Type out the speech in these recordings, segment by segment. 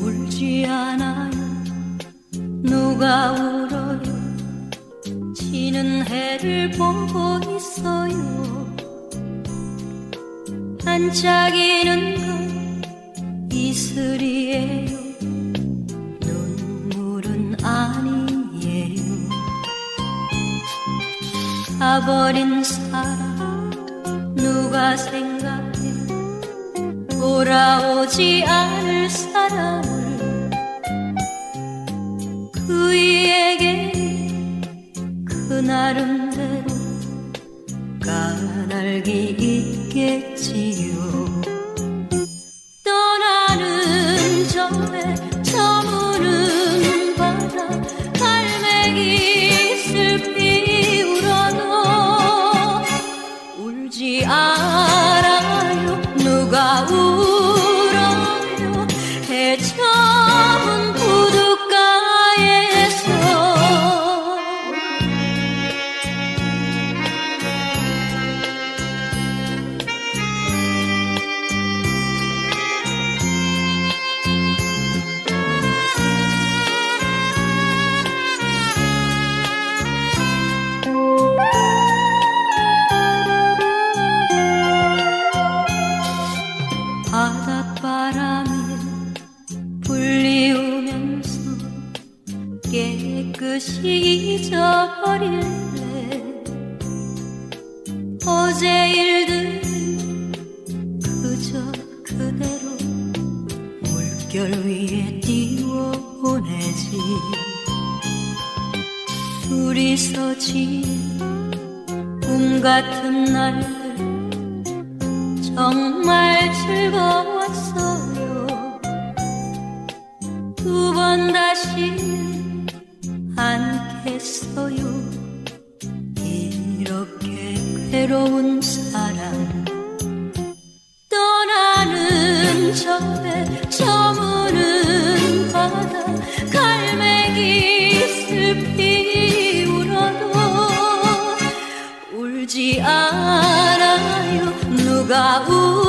울지 않아요 누가 울어요? 지는 해를 보고 있어요. 반짝이는 건 이슬이에요. 눈물은 아니에요. 가버린 사랑 누가 생각 돌아오지 않을 사람을 그이에게 그 나름대로 까닭이 있겠지요 바닷바람에 불리우면서 깨끗이 잊어버릴래. 어제 일들 그저 그대로 물결 위에 띄워 보내지. 둘이서 지낸 꿈 같은 날들 정말 즐거 웠어요. 두 번 다시 않겠어요. 이렇게 괴로운 사랑 떠나는 저에 저무는 바다 갈매기 슬피 울어도 울지 않아요 누가 울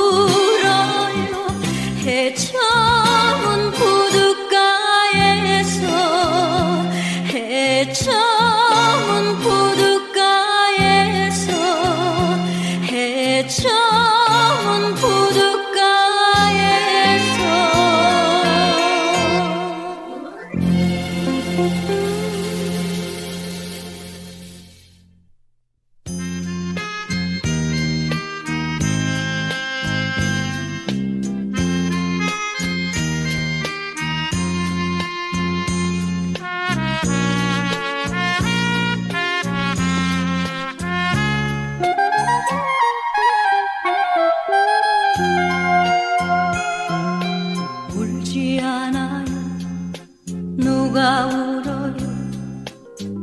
누가 울어요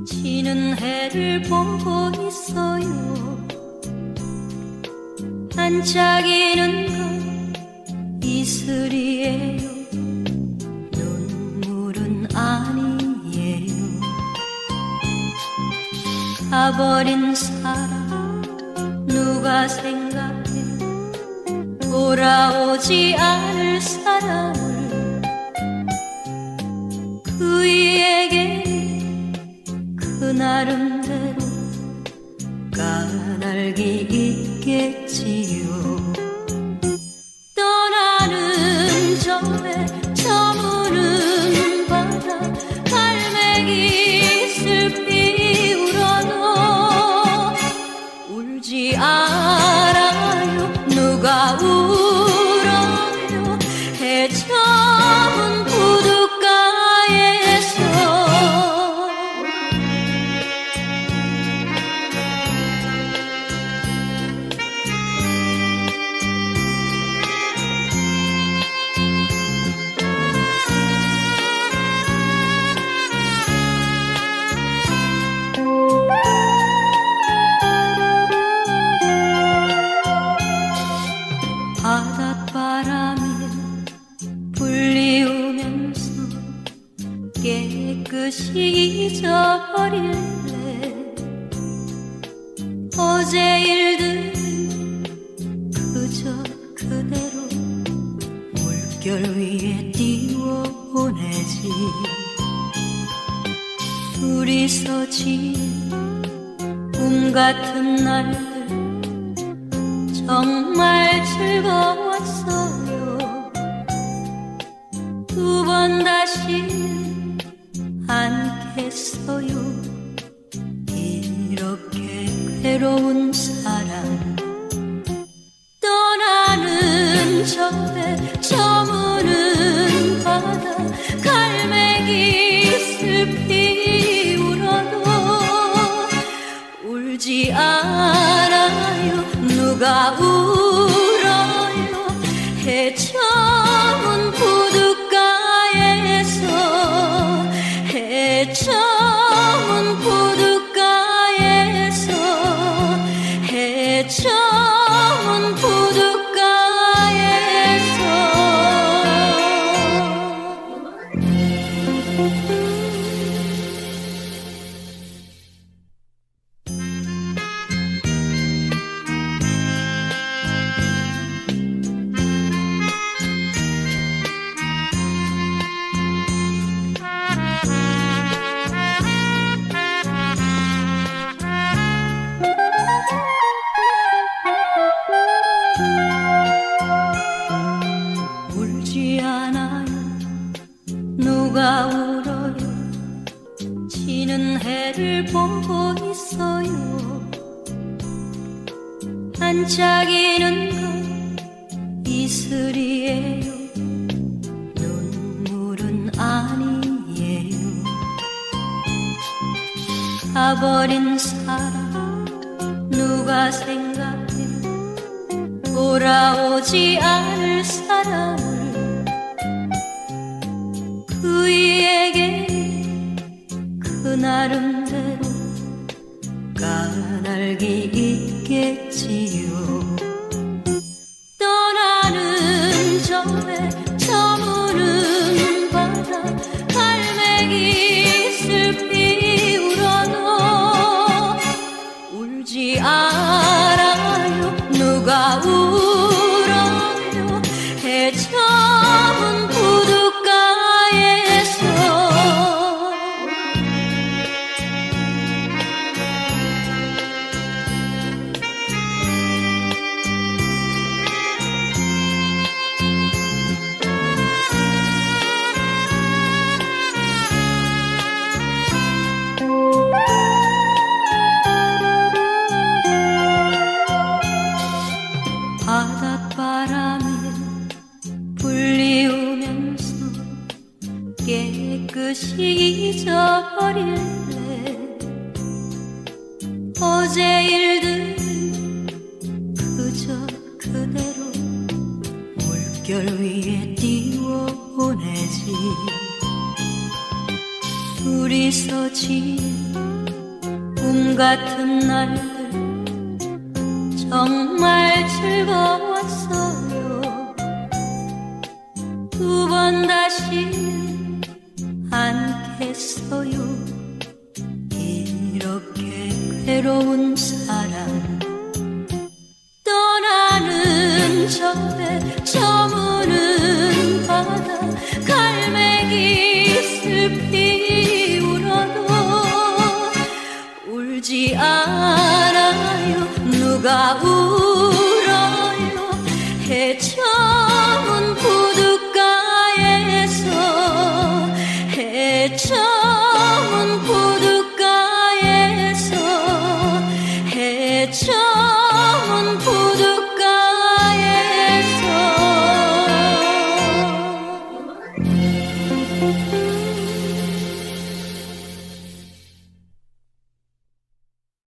지는 해를 보고 있어요? 반짝이는 건 이슬이에요. 눈물은 아니에요. 가버린 사람 누가 생각해? 돌아오지 않을 사람을 그이에게 그 나름대로 까닭이 있겠지요. 떠나는 전에 저무는 바다 갈매기 슬피 울어도 울지 않아요. 누가 울 깨끗이 잊어버릴래. 어제 일들 그저 그대로 물결 위에 띄워보내지. 둘이서 꿈꿈 같은 날들 정말 즐거웠어요. 두 번 다시 않겠어요. 이렇게 괴로운 사랑. 떠나는 저 배 저무는 바다. 갈매기 슬피 울어도 울지 않아요. 누가 울어요? 해저 반짝이는 건 이슬이에요. 눈물은 아니에요. 가버린 사람 누가 생각해? 돌아오지 않을 사람을 그이에게 그 나름대로 까닭이 있겠지요 물결 위에 띄워보내지. 둘이서 지낸 꿈 같은 날들 정말 즐거웠어요. 두 번 다시 got wounded.